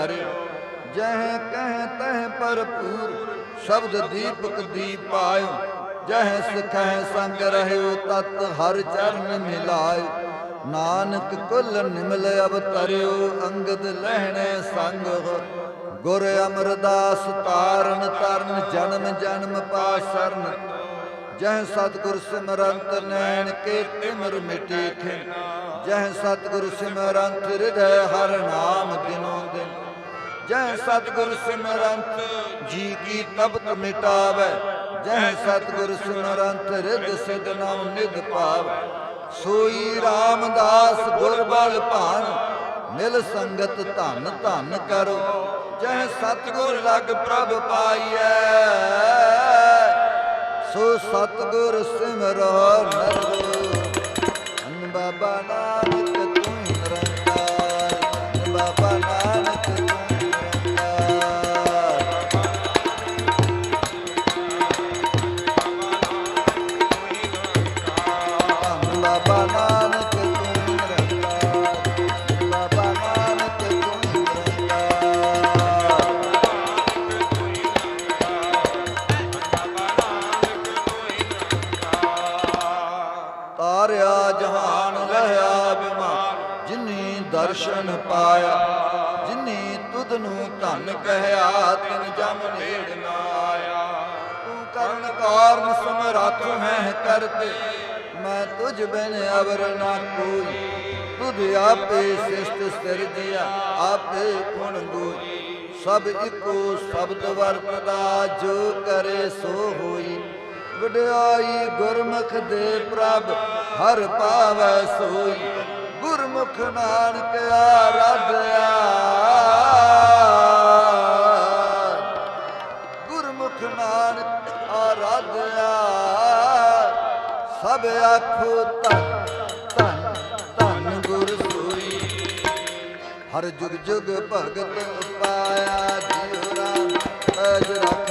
ਧਰਿਓ ਜਹ ਕਹਿ ਤਹ ਭਰਪੂਰ ਸ਼ਬਦ ਦੀਪਕ ਦੀਪ ਆਇਓ ਜਹ ਸਿਖੈ ਸੰਗ ਰਹਿਓ, ਤਤ ਹਰ ਚਰਨ ਮਿਲਾਇਓ। ਨਾਨਕ ਕੁਲ ਨਿਮਲ ਅਵਤਰਿਓ, ਅੰਗਦ ਲਹਿਣੇ ਸੰਗ ਗੁਰ ਅਮਰਦਾਸ ਤਾਰਨ ਤਰਨ, ਜਨਮ ਜਨਮ ਪਾਸ਼ਰਨ ਜਹ ਸਤਿਗੁਰ ਸਿਮਰੰਤ ਨੈਣ ਕੇ ਤਿਮਰ ਮਿਟੇ ਖਿਨ। ਜਹ ਸਤਿਗੁਰ ਸਿਮਰੰਤ ਹਿਰਦੈ ਹਰ ਨਾਮ ਦਿਨੋ ਦਿਨ। ਜਹ ਸਤਿਗੁਰ ਸਿਮਰੰਤ ਜੀ ਕੀ ਤਪਤ ਮਿਟਾਵੇ ਜਹ ਸਤਿਗੁਰ ਸਿਮਰੰਤ ਰਿਦ ਸਿਧ ਨਾਮ ਨਿਧ ਪਾਵੇ। ਸੋਈ ਰਾਮਦਾਸ ਗੁਰਬਲ ਭਾਨ, ਮਿਲ ਸੰਗਤ ਧਨ ਧਨ ਕਰੋ। ਜਹ ਸਤਿਗੁਰ ਲਗ ਪ੍ਰਭ ਪਾਈਐ, ਸੋ ਸਤਿਗੁਰ ਸਿਮਰੋ ਨਰੋ। ਅਨ ਬਾਬਾ ਨਾਨਕ ਦਰਸ਼ਨ ਪਾਇਆ ਜਿਨੀ ਤੁਧ ਨੂੰ ਧਨ ਕਹਿਆ, ਤਿਨ ਜਮ ਨੇੜ ਨਾ ਆਇਆ। ਤੂੰ ਕਰਨ ਕਾਰਨ ਸਮਰੱਥ ਹੈ ਕਰਤੇ, ਮੈਂ ਤੁਝ ਬਿਨ ਅਵਰ ਨਾ ਕੋਈ। ਤੁਧ ਆਪੇ ਸਿਸ਼ਟ ਸਿਰਜਿਆ ਆਪੇ ਗੁਣ ਗੋਈ ਸਭ ਇੱਕੋ ਸ਼ਬਦ ਵਰਤਦਾ, ਜੋ ਕਰੇ ਸੋ ਹੋਈ। ਵਡਿਆਈ ਗੁਰਮੁਖ ਦੇ ਪ੍ਰਭ, ਹਰ ਪਾਵੈ ਸੋਈ। ਗੁਰਮੁਖ ਨਾਨਕ ਆਰਾਧਿਆ। ਗੁਰਮੁਖ ਨਾਨਕ ਆਰਾਧਿਆ। ਸਭ ਆਖੋ ਧੰਨ ਧੰਨ ਧੰਨ ਗੁਰ ਸੋਈ। ਹਰ ਜੁਗ ਜੁਗ ਭਗਤ ਪਾਇਆ, ਜਿਉ ਰਾਮ, ਅਜ ਰੱਖਦਾ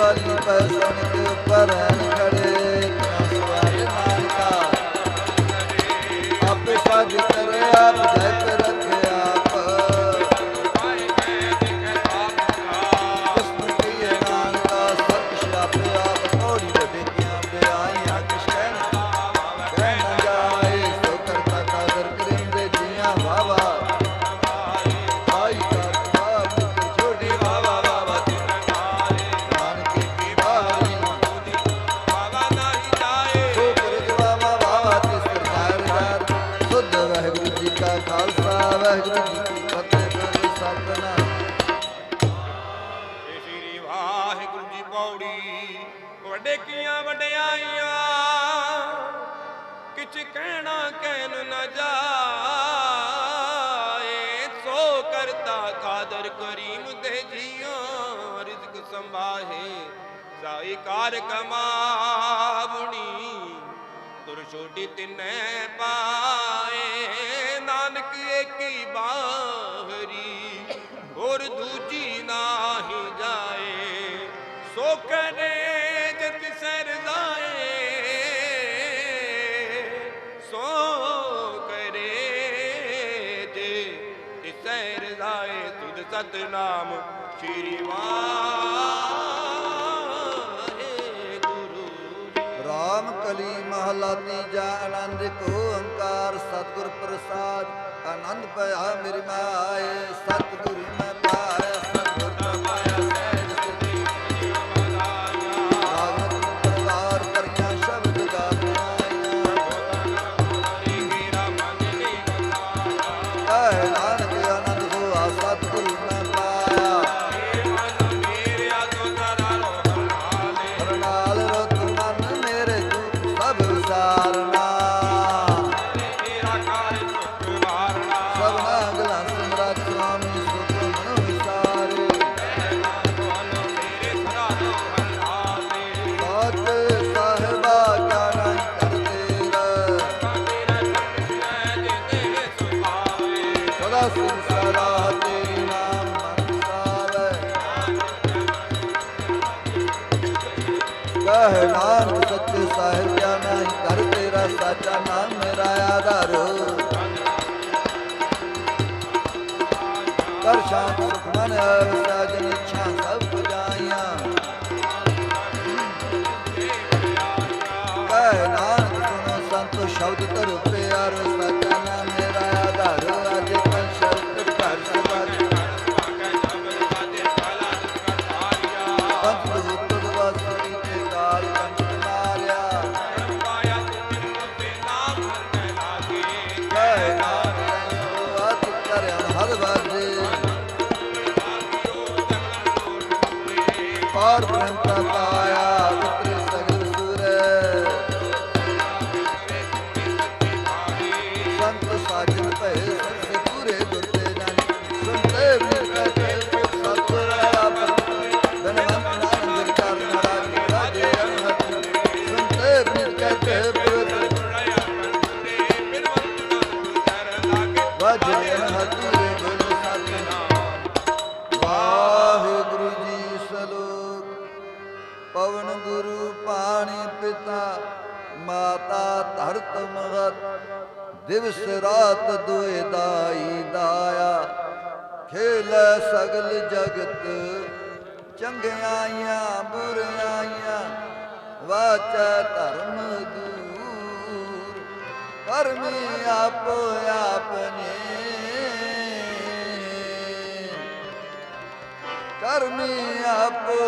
ਇੱਕ ਨਿਵਾਲੀ ਪੈਸਣ ਕੇ ਜੀ ਵੱਡੇ ਕੀਆਂ ਵਡਿਆਈਆਂ, ਕਿਛ ਕਹਿਣਾ ਕਹਿਨ ਨਾ ਜਾਏ। ਸੋ ਕਰਤਾ ਕਾਦਰ ਕਰੀਮ ਦੇ ਜੀਆਂ, ਰਿਜ਼ਕ ਸੰਭਾਹੇ ਸਾਈ ਕਾਰ ਕਮਾਵਣੀ ਤੁਰ ਛੋਟੀ ਤਿਨੈ ਪਾਏ ਰਾਮ ਕਲੀ ਮਹਲਾ ਤੀਜਾ ਆਨੰਦ ਕੋ ਓੰਕਾਰ ਸਤਿਗੁਰ ਪ੍ਰਸਾਦ, ਆਨੰਦ ਪਿਆ ਮੇਰੀ ਮਾਏ, ਸਤਿਗੁਰ ਮੈਂ ਸਾਚਾ ਨਾਮ ਮੇਰਾ ਆਧਾਰ ਕਰ ਸ਼ਾਂਤ ਸੁਖ ਮਨ ਸਾਜਨ ਇੱਛਾ ਦਿਵਸ ਰਾਤ ਦੁਇ ਦਾਈ ਦਾਇਆ, ਖੇਲੇ ਸਗਲ ਜਗਤ, ਚੰਗਿਆਈਆਂ ਬੁਰਿਆਈਆਂ, ਵਾਚਾ ਧਰਮ ਦੂਰ, ਕਰਮੀ ਆਪੋ ਆਪਣੇ ਕਰਮੀ ਆਪੋ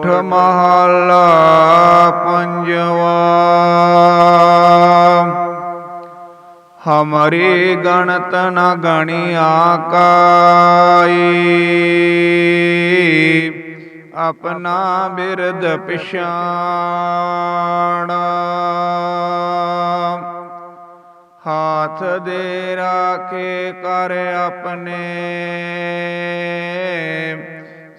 ਸੋਰਠ ਮਹਲਾ ਪੰਜਵਾ। ਹਮਰੀ ਗਣਤ ਨ ਗਣਿਆ ਕਾਈ ਆਪਣਾ ਬਿਰਦ ਪਛਾਣ। ਹਾਥ ਦੇ ਰਾਖੇ ਕਰ ਆਪਣੇ।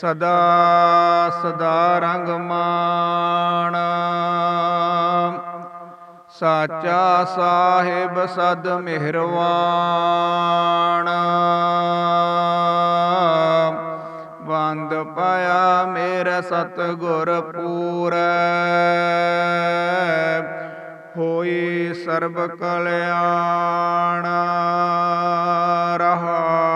ਸਦਾ ਸਦਾ ਰੰਗ ਮਾਣ ਸਾਚਾ ਸਾਹਿਬ ਸਦ ਮਿਹਰਵਾਨ। ਬੰਦ ਪਾਇਆ ਮੇਰਾ ਸਤਗੁਰ ਪੂਰੈ। ਹੋਈ ਸਰਬ ਕਲਿਆਣ। ਰਹਾਉ